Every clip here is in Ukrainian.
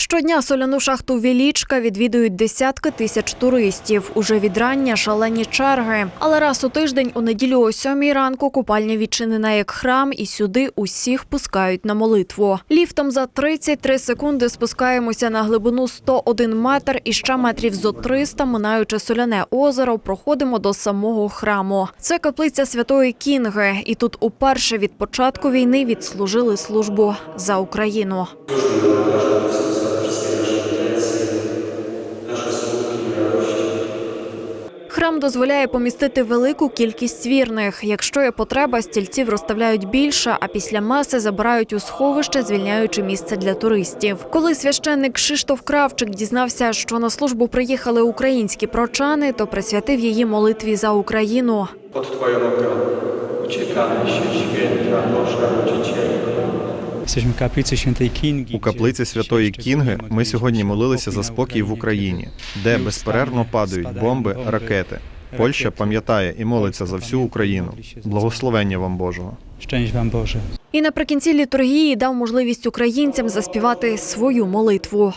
Щодня соляну шахту Вілічка відвідують десятки тисяч туристів. Уже від рання шалені черги. Але раз у тиждень у неділю о сьомій ранку купальня відчинена як храм, і сюди усіх пускають на молитву. Ліфтом за 33 секунди спускаємося на глибину 101 метр і ще метрів зо 300, минаючи соляне озеро, проходимо до самого храму. Це каплиця святої Кінги, і тут уперше від початку війни відслужили службу за Україну. Храм дозволяє помістити велику кількість вірних. Якщо є потреба, стільців розставляють більше, а після меси забирають у сховище, звільняючи місце для туристів. Коли священник Кшиштоф Кравчик дізнався, що на службу приїхали українські прочани, то присвятив її молитві за Україну. Pod Twoją ochroną uciekamy się, У каплиці святої Кінги ми сьогодні молилися за спокій в Україні, де безперервно падають бомби, ракети. Польща пам'ятає і молиться за всю Україну. Благословення вам Божого. Вам Боже! І наприкінці літургії дав можливість українцям заспівати свою молитву.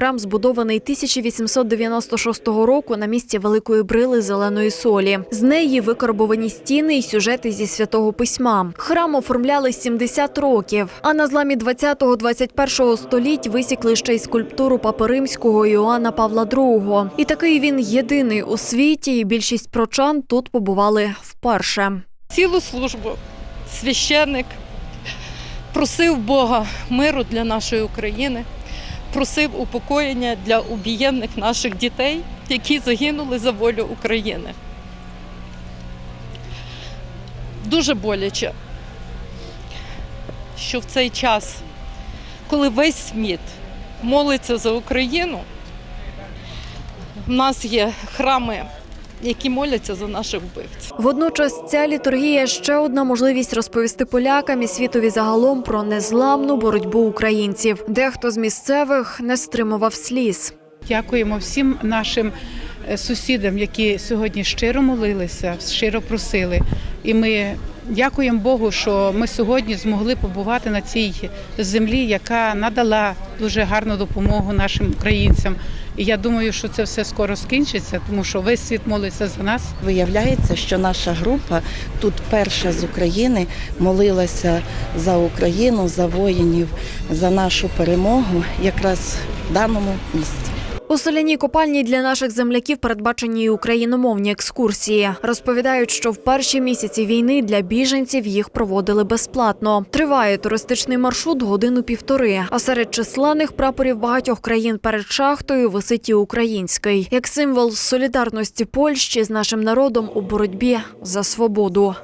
Храм збудований 1896 року на місці великої брили зеленої солі. З неї викарбовані стіни і сюжети зі святого письма. Храм оформляли 70 років. А на зламі 20-21 століть висікли ще й скульптуру папи римського Іоанна Павла II. І такий він єдиний у світі. і Більшість прочан тут побували вперше. цілу службу священник просив Бога миру для нашої України, просив упокоєння для убієнних наших дітей, які загинули за волю України. Дуже боляче, що в цей час, коли весь світ молиться за Україну, в нас є храми, які моляться за наших вбивців. Водночас ця літургія ще одна можливість розповісти полякам і світові загалом про незламну боротьбу українців. Дехто з місцевих не стримував сліз. Дякуємо всім нашим е, сусідам, які сьогодні щиро молилися, щиро просили. І ми дякуємо Богу, що ми сьогодні змогли побувати на цій землі, яка надала дуже гарну допомогу нашим українцям. І я думаю, що це все скоро скінчиться, тому що весь світ молиться за нас. Виявляється, що наша група тут перша з України молилася за Україну, за воїнів, за нашу перемогу якраз в даному місці. У соляній копальні для наших земляків передбачені й україномовні екскурсії. Розповідають, що в перші місяці війни для біженців їх проводили безплатно. Триває туристичний маршрут годину півтори. А серед численних прапорів багатьох країн перед шахтою висить і український як символ солідарності Польщі з нашим народом у боротьбі за свободу.